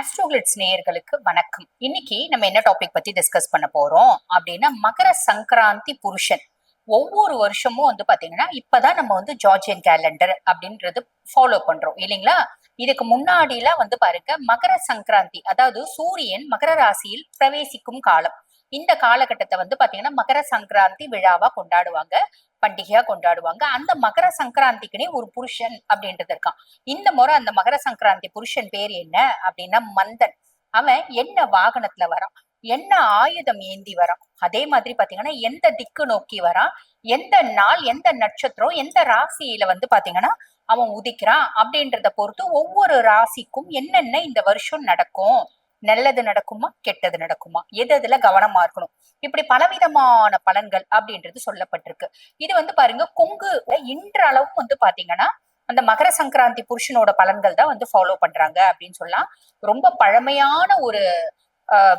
ஆஸ்ட்ரோகிளிட்ஸ் நேயர்களுக்கு வணக்கம். இன்னைக்கு நம்ம என்ன டாபிக் பத்தி டிஸ்கஸ் பண்ண போறோம்? அப்படின்னா மகர சங்கராந்தி புருஷன். ஒவ்வொரு வருஷமும் வந்து பாத்தீங்கன்னா இப்பதான் நம்ம வந்து ஜார்ஜியன் கேலண்டர் அப்படின்றது ஃபாலோ பண்றோம். இல்லைங்களா? இதுக்கு முன்னாடிலாம் வந்து பாருங்க மகர சங்கராந்தி அதாவது சூரியன் மகர ராசியில் பிரவேசிக்கும் காலம். இந்த காலகட்டத்தை வந்து பாத்தீங்கன்னா மகர சங்கராந்தி விழாவா கொண்டாடுவாங்க. பண்டிகையா கொண்டாடுவாங்க. அந்த மகர சங்கராந்திக்குனே ஒரு புருஷன் அப்படின்றது இருக்கான். இந்த முறை அந்த மகர சங்கராந்தி புருஷன் பேர் என்ன அப்படின்னா மந்தன். அவன் என்ன வாகனத்துல வரான்? என்ன ஆயுதம் ஏந்தி வரான்? அதே மாதிரி பாத்தீங்கன்னா எந்த திக்கு நோக்கி வரான்? எந்த நாள் எந்த நட்சத்திரம் எந்த ராசியில வந்து பாத்தீங்கன்னா அவன் உதிக்கிறான் அப்படின்றத பொறுத்து ஒவ்வொரு ராசிக்கும் என்னென்ன இந்த வருஷம் நடக்கும்? நல்லது நடக்குமா கெட்டது நடக்குமா? எது அதுல கவனமா இருக்கணும்? இப்படி பலவிதமான பலன்கள் அப்படின்றது சொல்லப்பட்டிருக்கு. இது வந்து பாருங்க கொங்கு இன்றளவும் வந்து பாத்தீங்கன்னா அந்த மகர சங்கராந்தி புருஷனோட பலன்கள் தான் வந்து ஃபாலோ பண்றாங்க அப்படின்னு சொல்லலாம். ரொம்ப பழமையான ஒரு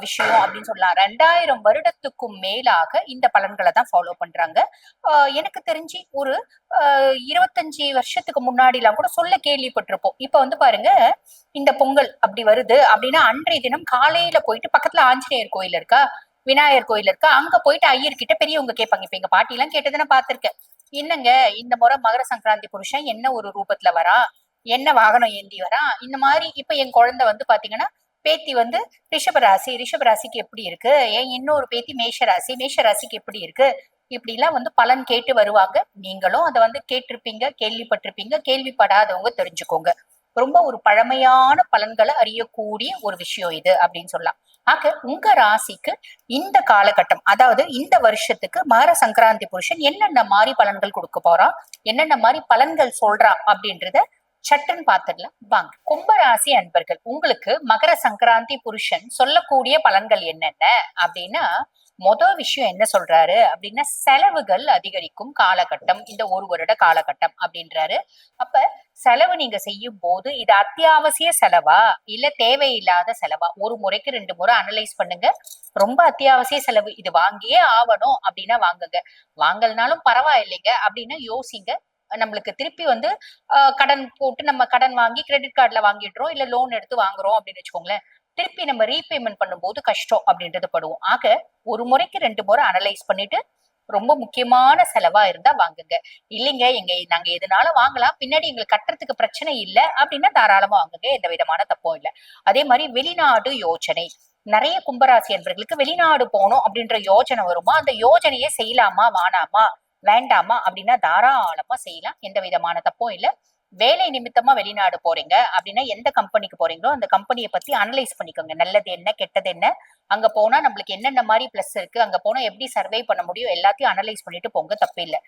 விஷயம் அப்படின்னு சொல்லலாம். ரெண்டாயிரம் வருடத்துக்கும் மேலாக இந்த பலன்களை தான் ஃபாலோ பண்றாங்க. எனக்கு தெரிஞ்சு ஒரு ஆஹ் இருபத்தஞ்சு வருஷத்துக்கு முன்னாடிலாம் கூட சொல்ல கேள்விப்பட்டிருப்போம். இப்ப வந்து பாருங்க இந்த பொங்கல் அப்படி வருது அப்படின்னா அன்றைய தினம் காலையில போயிட்டு பக்கத்துல ஆஞ்சநேயர் கோயில் இருக்கா? விநாயகர் கோயில் இருக்கா? அங்க போயிட்டு ஐயர்கிட்ட பெரியவங்க கேட்பாங்க. இப்ப எங்க பாட்டி எல்லாம் கேட்டதுன்னா நான் என்னங்க இந்த முறை மகர சங்கராந்தி புருஷன் என்ன ஒரு ரூபத்துல வரா என்ன வாகனம் ஏந்தி வரா இந்த மாதிரி இப்ப என் குழந்தை வந்து பாத்தீங்கன்னா பேத்தி வந்து ரிஷபராசி ரிஷபராசிக்கு எப்படி இருக்கு? ஏன் இன்னொரு பேத்தி மேஷராசி மேஷராசிக்கு எப்படி இருக்கு? இப்படி எல்லாம் வந்து பலன் கேட்டு வருவாங்க. நீங்களும் அதை வந்து கேட்டிருப்பீங்க கேள்விப்பட்டிருப்பீங்க கேள்விப்படாதவங்க தெரிஞ்சுக்கோங்க. ரொம்ப ஒரு பழமையான பலன்களை அறியக்கூடிய ஒரு விஷயம் இது அப்படின்னு சொல்லலாம். ஆக உங்க ராசிக்கு இந்த காலகட்டம் அதாவது இந்த வருஷத்துக்கு மகர சங்கராந்தி புருஷன் என்னென்ன மாதிரி பலன்கள் கொடுக்க போறான் என்னென்ன மாதிரி பலன்கள் சொல்றான் அப்படின்றத சட்டன் பார்த்துடலாம். வாங்க. கும்பராசி அன்பர்கள் உங்களுக்கு மகர சங்கராந்தி புருஷன் சொல்லக்கூடிய பலன்கள் என்னென்ன? அப்படின்னா மொதல் விஷயம் என்ன சொல்றாரு? அப்படின்னா செலவுகள் அதிகரிக்கும் காலகட்டம் இந்த ஒரு வருட காலகட்டம் அப்படின்றாரு. அப்ப செலவு நீங்க செய்யும் போது இது அத்தியாவசிய செலவா? இல்ல தேவையில்லாத செலவா? ஒரு முறைக்கு ரெண்டு முறை அனலைஸ் பண்ணுங்க. ரொம்ப அத்தியாவசிய செலவு. இது வாங்கியே ஆகணும் அப்படின்னா வாங்குங்க. வாங்கலனாலும் பரவாயில்லைங்க. அப்படின்னா யோசிங்க. நம்மளுக்கு திருப்பி வந்து கடன் போட்டு நம்ம கடன் வாங்கி கிரெடிட் கார்டுல வாங்கிடுறோம் இல்ல லோன் எடுத்து வாங்குறோம் அப்படின்னு வச்சுக்கோங்களேன் திருப்பி நம்ம ரீபேமெண்ட் பண்ணும்போது கஷ்டம் அப்படின்றது படுவோம். ஆக ஒரு முறைக்கு ரெண்டு முறை அனலைஸ் பண்ணிட்டு ரொம்ப முக்கியமான செலவா இருந்தா வாங்குங்க. இல்லைங்க எங்க நாங்க எதுனாலும் வாங்கலாம் பின்னாடி எங்களுக்கு கட்டுறதுக்கு பிரச்சனை இல்லை அப்படின்னா தாராளமா வாங்குங்க எந்த விதமான தப்பும் இல்லை. அதே மாதிரி வெளிநாடு யோஜனை. நிறைய கும்பராசி என்பர்களுக்கு வெளிநாடு போகணும் அப்படின்ற யோஜனை வருமா? அந்த யோஜனையே செய்யலாமா வானாமா வேண்டாமா அப்படின்னா தாராளமா செய்யலாம். எந்த விதமான தப்பும் இல்லை. வேலை நிமித்தமா வெளிநாடு போறீங்க அப்படின்னா எந்த கம்பெனிக்கு போறீங்களோ அந்த கம்பெனியை பத்தி அனலைஸ் பண்ணிக்கோங்க. நல்லது என்ன கெட்டது என்ன. அங்க போனா நம்மளுக்கு என்னென்ன மாதிரி பிளஸ் இருக்கு அங்க போனா எப்படி சர்வே பண்ண முடியும் எல்லாத்தையும் அனலைஸ் பண்ணிட்டு போங்க. தப்பு இல்லை.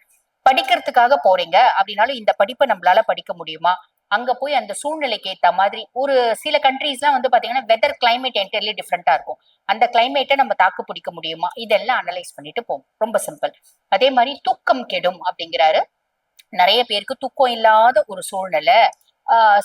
படிக்கிறதுக்காக போறீங்க அப்படின்னாலும் இந்த படிப்பை நம்மளால படிக்க முடியுமா? அங்க போய் அந்த சூழ்நிலைக்கு ஏத்த மாதிரி ஒரு சில கண்ட்ரீஸ்லாம் வந்து பாத்தீங்கன்னா வெதர் கிளைமேட் என்டர்லி டிஃப்ரெண்டா இருக்கும். அந்த கிளைமேட்டை நம்ம தாக்கு பிடிக்க முடியுமா? இதெல்லாம் அனலைஸ் பண்ணிட்டு போவோம். ரொம்ப சிம்பிள் அதே மாதிரி தூக்கம் கெடும் அப்படிங்கிறாரு. நிறைய பேருக்கு தூக்கம் இல்லாத ஒரு சூழ்நிலை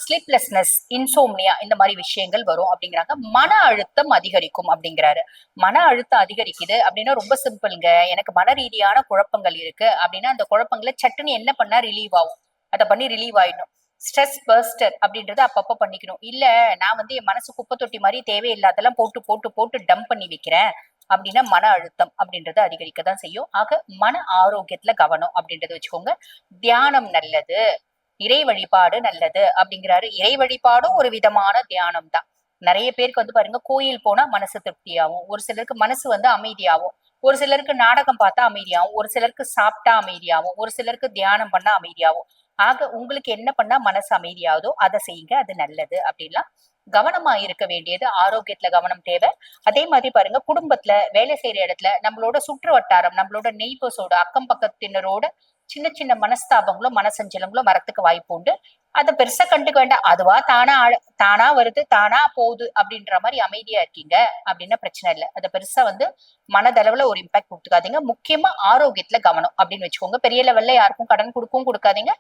ஸ்லீப்லெஸ்னஸ் இன்சோம்னியா இந்த மாதிரி விஷயங்கள் வரும் அப்படிங்கிறாங்க. மன அழுத்தம் அதிகரிக்கும் அப்படிங்கிறாரு. மன அழுத்தம் அதிகரிக்குது அப்படின்னா ரொம்ப சிம்பிள்ங்க எனக்கு மன ரீதியான குழப்பங்கள் இருக்கு அப்படின்னா அந்த குழப்பங்களை சட்டுன்னு என்ன பண்ணா ரிலீவ் ஆகும். அதை பண்ணி ரிலீவ் ஆயிடும் ஸ்ட்ரெஸ் பர்ஸ்டர் அப்படின்றத அப்பப்ப பண்ணிக்கணும். இல்ல நான் வந்து என் மனசு குப்பை தொட்டி மாதிரி தேவையில்லாதெல்லாம் போட்டு போட்டு போட்டு டம்ப் பண்ணி வைக்கிறேன் அப்படின்னா மன அழுத்தம் அப்படின்றது அதிகரிக்க தான் செய்யும். ஆக மன ஆரோக்கியத்துல கவனம் அப்படின்றத வச்சுக்கோங்க. தியானம் நல்லது. இறை வழிபாடு நல்லது அப்படிங்கிறாரு. இறை வழிபாடும் ஒரு விதமான தியானம் தான். நிறைய பேருக்கு வந்து பாருங்க கோயில் போனா மனசு திருப்தியாகும். ஒரு சிலருக்கு மனசு வந்து அமைதியாகும். ஒரு சிலருக்கு நாடகம் பார்த்தா அமைதியாகும். ஒரு சிலருக்கு சாப்பிட்டா அமைதியாகும். ஒரு சிலருக்கு தியானம் பண்ணா அமைதியாகும். ஆக உங்களுக்கு என்ன பண்ணா மனசு அமைதியாவதோ அதை செய்யுங்க அது நல்லது அப்படின்லாம் கவனமா இருக்க வேண்டியது ஆரோக்கியத்துல கவனம் தேவை. அதே மாதிரி பாருங்க குடும்பத்துல வேலை செய்யற இடத்துல நம்மளோட சுற்று வட்டாரம் நம்மளோட நெய்பர்ஸோட அக்கம் பக்கத்தினரோட சின்ன சின்ன மனஸ்தாபங்களும் மனசஞ்சலங்களும் வரத்துக்கு வாய்ப்பு உண்டு. அதை பெருசா கண்டுக்க வேண்டாம். அதுவா தானா தானா வருது தானா போகுது அப்படின்ற மாதிரி அமைதியா இருக்கீங்க அப்படின்னா பிரச்சனை இல்லை. அதை பெருசா வந்து மனதளவுல ஒரு இம்பாக்ட் கொடுத்துக்காதீங்க. முக்கியமா ஆரோக்கியத்துல கவனம் அப்படின்னு வச்சுக்கோங்க. பெரிய லெவல்ல யாருக்கும் கடன் கொடுக்கவும் கொடுக்காதீங்க.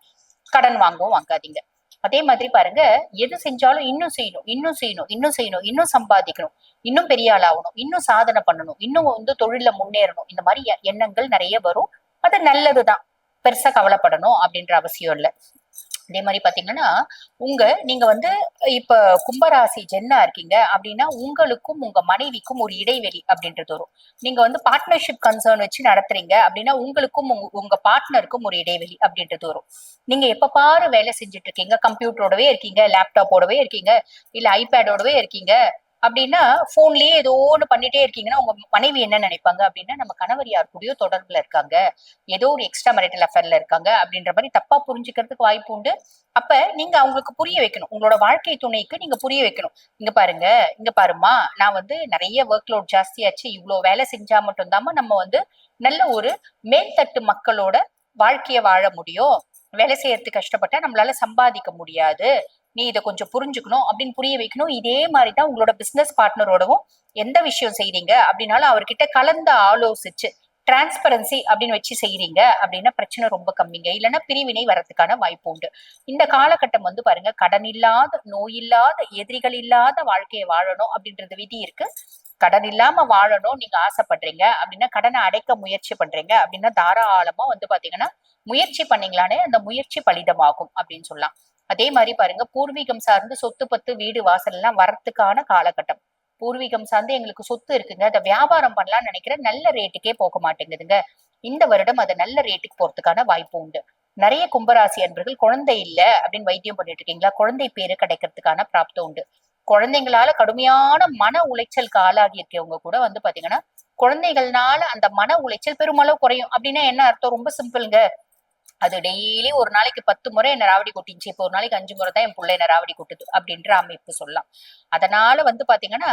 கடன் வாங்கவும் வாங்காதீங்க. அதே மாதிரி பாருங்க எது செஞ்சாலும் இன்னும் செய்யணும் இன்னும் செய்யணும் இன்னும் செய்யணும் இன்னும் சம்பாதிக்கணும் இன்னும் பெரிய ஆள் ஆகணும் இன்னும் சாதனை பண்ணணும் இன்னும் வந்து தொழில முன்னேறணும் இந்த மாதிரி எண்ணங்கள் நிறைய வரும். அது நல்லதுதான். பெருசா கவலைப்படணும் அப்படின்ற அவசியம் இல்லை. அதே மாதிரி பாத்தீங்கன்னா உங்க நீங்க வந்து இப்ப கும்பராசி ஜென்னா இருக்கீங்க அப்படின்னா உங்களுக்கும் உங்க மனைவிக்கும் ஒரு இடைவெளி அப்படின்றது வரும். நீங்க வந்து பார்ட்னர்ஷிப் கன்சர்ன் வச்சு நடத்துறீங்க அப்படின்னா உங்களுக்கும் உங்க பார்ட்னருக்கும் ஒரு இடைவெளி அப்படின்றது வரும். நீங்க எப்ப பாரு வேலை செஞ்சுட்டு இருக்கீங்க கம்ப்யூட்டரோடவே இருக்கீங்க லேப்டாப்போடவே இருக்கீங்க இல்ல ஐபேடோடவே இருக்கீங்க அப்படின்னா போன்லயே ஏதோ ஒன்று பண்ணிட்டே இருக்கீங்கன்னா உங்க மனைவி என்ன நினைப்பாங்க? அப்படின்னா நம்ம கணவர் யார் கூடயோ தொடர்புல இருக்காங்க. ஏதோ ஒரு எக்ஸ்ட்ரா மேரிட்டல் அஃபேர்ல இருக்காங்க அப்படின்ற மாதிரி தப்பா புரிஞ்சுக்கிறதுக்கு வாய்ப்பு உண்டு. அப்ப நீங்க அவங்களுக்கு புரிய வைக்கணும். உங்களோட வாழ்க்கை துணைக்கு நீங்க புரிய வைக்கணும். இங்க பாருங்க இங்க பாருமா நான் வந்து நிறைய ஒர்க் லோட் ஜாஸ்தியாச்சு இவ்வளோ வேலை செஞ்சா மட்டும்தாம்மா நம்ம வந்து நல்ல ஒரு மேல்தட்டு மக்களோட வாழ்க்கையை வாழ முடியும். வேலை செய்யறதுக்கு கஷ்டப்பட்டா நம்மளால சம்பாதிக்க முடியாது. நீ இதை கொஞ்சம் புரிஞ்சுக்கணும் அப்படின்னு புரிய வைக்கணும். இதே மாதிரி தான் உங்களோட பிசினஸ் பார்ட்னரோடவும் எந்த விஷயம் செய்றீங்க? அப்படின்னாலும் அவர்கிட்ட கலந்து ஆலோசிச்சு டிரான்ஸ்பரன்சி அப்படின்னு வச்சு செய்யறீங்க அப்படின்னா பிரச்சனை ரொம்ப கம்மிங்க. இல்லைன்னா பிரிவினை வரதுக்கான வாய்ப்பு உண்டு. இந்த காலகட்டம் வந்து பாருங்க கடன் இல்லாத நோய் இல்லாத எதிரிகள் இல்லாத வாழ்க்கையை வாழணும் அப்படின்றது விதி இருக்கு. கடன் இல்லாம வாழணும் நீங்க ஆசைப்படுறீங்க அப்படின்னா கடனை அடைக்க முயற்சி பண்றீங்க அப்படின்னா தாராளமா வந்து பாத்தீங்கன்னா முயற்சி பண்ணீங்களானே அந்த முயற்சி பலிதமாகும் அப்படின்னு சொல்லலாம். அதே மாதிரி பாருங்க பூர்வீகம் சார்ந்து சொத்து பத்து வீடு வாசல் எல்லாம் வரத்துக்கான காலகட்டம். பூர்வீகம் சார்ந்து எங்களுக்கு சொத்து இருக்குங்க. அதை வியாபாரம் பண்ணலாம்னு நினைக்கிற நல்ல ரேட்டுக்கே போக மாட்டேங்குதுங்க. இந்த வருடம் அது நல்ல ரேட்டுக்கு போறதுக்கான வாய்ப்பு உண்டு. நிறைய கும்பராசி அன்பர்கள் குழந்தை இல்ல அப்படின்னு வைத்தியம் பண்ணிட்டு இருக்கீங்களா? குழந்தை பேரு கிடைக்கிறதுக்கான பிராப்தம் உண்டு. குழந்தைங்களால கடுமையான மன உளைச்சலுக்கு ஆளாகி இருக்கவங்க கூட வந்து பாத்தீங்கன்னா குழந்தைகள்னால அந்த மன உளைச்சல் பெருமளவு குறையும். அப்படின்னா என்ன அர்த்தம்? ரொம்ப சிம்பிள்ங்க. அது டெய்லி ஒரு நாளைக்கு பத்து முறை என்ன ராவடி கொட்டிச்சு இப்போ ஒரு நாளைக்கு அஞ்சு முறை தான் என் பிள்ளை என்ன ராவடி கொட்டுது அப்படின்ற அமைப்பு சொல்லலாம். அதனால வந்து பாத்தீங்கன்னா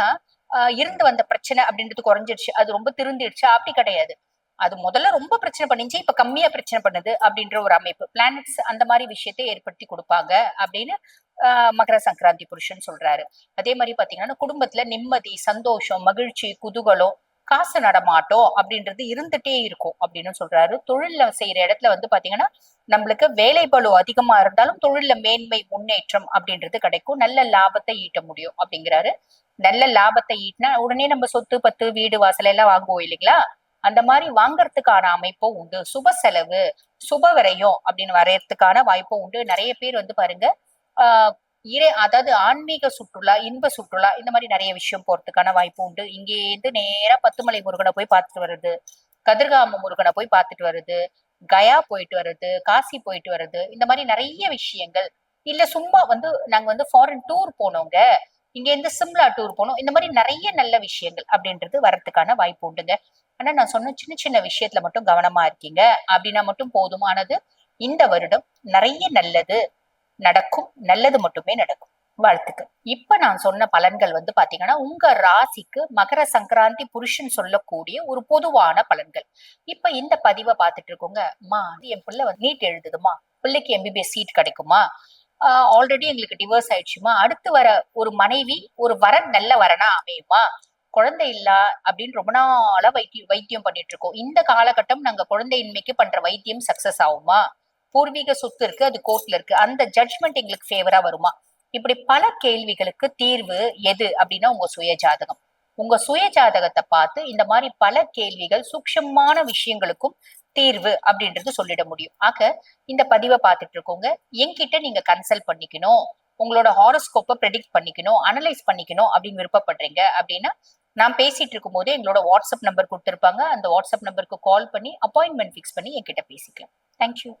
இருந்து வந்த பிரச்சனை அப்படின்றது குறைஞ்சிருச்சு. அது ரொம்ப திருந்திடுச்சு அப்படி கிடையாது. அது முதல்ல ரொம்ப பிரச்சனை பண்ணிச்சு இப்ப கம்மியா பிரச்சனை பண்ணுது அப்படின்ற ஒரு அமைப்பு. பிளானட்ஸ் அந்த மாதிரி விஷயத்தை ஏற்படுத்தி கொடுப்பாங்க அப்படின்னு ஆஹ் மகர சங்கராந்தி புருஷன் சொல்றாரு. அதே மாதிரி பாத்தீங்கன்னா குடும்பத்துல நிம்மதி சந்தோஷம் மகிழ்ச்சி குதூகலம் காசு நடமாட்டம் அப்படின்றது இருந்துட்டே இருக்கும் அப்படின்னு சொல்றாரு. தொழில்ல செய்யற இடத்துல வந்து பாத்தீங்கன்னா நம்மளுக்கு வேலை பளு அதிகமா இருந்தாலும் தொழில்ல மேன்மை முன்னேற்றம் அப்படின்றது கிடைக்கும். நல்ல லாபத்தை ஈட்ட முடியும் அப்படிங்கிறாரு. நல்ல லாபத்தை ஈட்டினா உடனே நம்ம சொத்து பத்து வீடு வாசல் எல்லாம் வாங்குவோம் இல்லைங்களா? அந்த மாதிரி வாங்கறதுக்கான அமைப்பும் உண்டு. சுப செலவு சுப விரையும் அப்படின்னு வரையறதுக்கான வாய்ப்பும் உண்டு. நிறைய பேர் வந்து பாருங்க ஆஹ் இறை அதாவது ஆன்மீக சுற்றுலா இன்ப சுற்றுலா இந்த மாதிரி நிறைய விஷயம் போறதுக்கான வாய்ப்பு உண்டு. இங்கேருந்து நேரா பத்துமலை முருகனை போய் பார்த்துட்டு வர்றது கதிர்காம முருகனை போய் பார்த்துட்டு வர்றது கயா போயிட்டு வருது காசி போயிட்டு வருது இந்த மாதிரி நிறைய விஷயங்கள். இல்ல சும்மா வந்து நாங்க வந்து ஃபாரின் டூர் போனோங்க. இங்க இருந்து சிம்லா டூர் போனோம். இந்த மாதிரி நிறைய நல்ல விஷயங்கள் அப்படின்றது வர்றதுக்கான வாய்ப்பு உண்டுங்க. ஆனா நான் சொன்ன சின்ன சின்ன விஷயத்துல மட்டும் கவனமா இருக்கீங்க. அப்படின்னா மட்டும் போதுமானது. இந்த வருடம் நிறைய நல்லது. நடக்கும். நல்லது மட்டுமே நடக்கும். வாழ்த்துக்கள். இப்ப நான் சொன்ன பலன்கள் வந்து பாத்தீங்கன்னா உங்க ராசிக்கு மகர சங்கராந்தி புருஷன் சொல்லக்கூடிய ஒரு பொதுவான பலன்கள். இப்ப இந்த பதிவை பார்த்துட்டு இருக்கோங்க. மா என் பிள்ளை வந்து நீட் எழுதுதுமா? பிள்ளைக்கு எம்பிபிஎஸ் சீட் கிடைக்குமா? ஆல்ரெடி எங்களுக்கு டிவோர்ஸ் ஆயிடுச்சுமா? அடுத்து வர ஒரு மனைவி ஒரு வரன் நல்ல வரனா அமையுமா? குழந்தை இல்ல? அப்படின்னு ரொம்ப நாளா வைத்தியம் வைத்தியம் பண்ணிட்டு இருக்கோம். இந்த காலகட்டம் நாங்க குழந்தையின்மைக்கு பண்ற வைத்தியம் சக்சஸ் ஆகுமா? பூர்வீக சொத்து இருக்கு அது கோர்ட்ல இருக்கு. அந்த ஜட்ஜ்மெண்ட் எங்களுக்கு ஃபேவரா வருமா? இப்படி பல கேள்விகளுக்கு தீர்வு எது அப்படின்னா உங்க சுய ஜாதகம். உங்க சுய ஜாதகத்தை பார்த்து இந்த மாதிரி பல கேள்விகள் சூக்ஷமான விஷயங்களுக்கும் தீர்வு அப்படின்றது சொல்லிட முடியும். ஆக இந்த பதிவை பார்த்துட்டு இருக்கோங்க. என்கிட்ட நீங்க கன்சல்ட் பண்ணிக்கணும். உங்களோட ஹாரோஸ்கோப்பை ப்ரெடிக்ட் பண்ணிக்கணும். அனலைஸ் பண்ணிக்கணும் அப்படின்னு விருப்பப்படுறீங்க அப்படின்னா நான் பேசிட்டு இருக்கும் போதே எங்களோட வாட்ஸ்அப் நம்பர் கொடுத்துருப்பாங்க. அந்த வாட்ஸ்அப் நம்பருக்கு கால் பண்ணி அப்பாயின்மெண்ட் ஃபிக்ஸ் பண்ணி என்கிட்ட பேசிக்கலாம். தேங்க்யூ